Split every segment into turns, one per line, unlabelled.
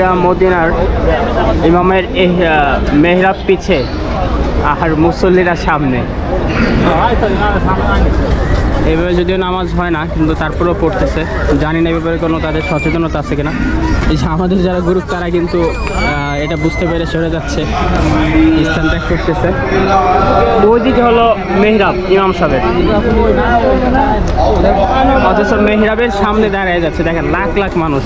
এটা মদিনার ইমামের মেহরাব পিছে আর মুসল্লিরা সামনে। এভাবে যদিও নামাজ হয় না, কিন্তু তারপরেও পড়তেছে। জানি না এ ব্যাপারে কোনো তাদের সচেতনতা আছে কিনা। এই যে আমাদের যারা গুরু তারা কিন্তু এটা বুঝতে পেরে সরে যাচ্ছে, স্থান ত্যাগ করতেছে। ওইদিকে হলো মেহরাব, ইমাম সাহেবের অথচ মেহরাবের সামনে দাঁড়িয়ে যাচ্ছে, দেখেন, লাখ লাখ মানুষ।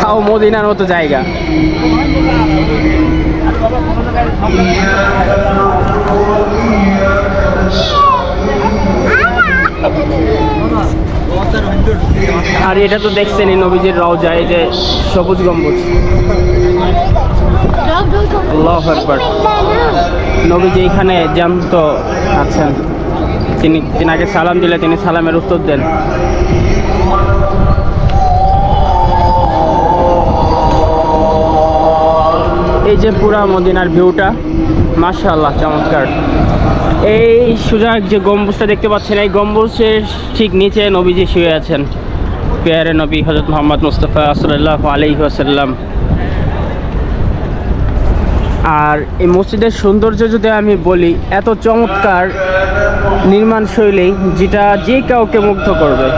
তাও মদিনার মতো জায়গা। আর এটা তো দেখছেনই নবীজির রওজা, এই যে সবুজ গম্বুজ। আল্লাহ আকবার। নবীজি এখানে জ্যান্ত আছেন। তিনি তিনাকে সালাম দিলে তিনি সালামের উত্তর দেন। এই যে পুরা মদিনার ভিউটা, মাশাআল্লাহ, চমৎকার। এই সোজা যে গম্বুজটা দেখতে পাচ্ছেন, এই গম্বুজের ঠিক নিচে নবীজি শুয়ে আছেন। পেয়ারে নবী হজরত মোহাম্মদ মুস্তফা সাল্লাহ আলি আসাল্লাম আর এই মসজিদের সৌন্দর্য যদি আমি বলি, এত চমৎকার নির্মাণ শৈলী যেটা যে কাউকে মুগ্ধ করবে।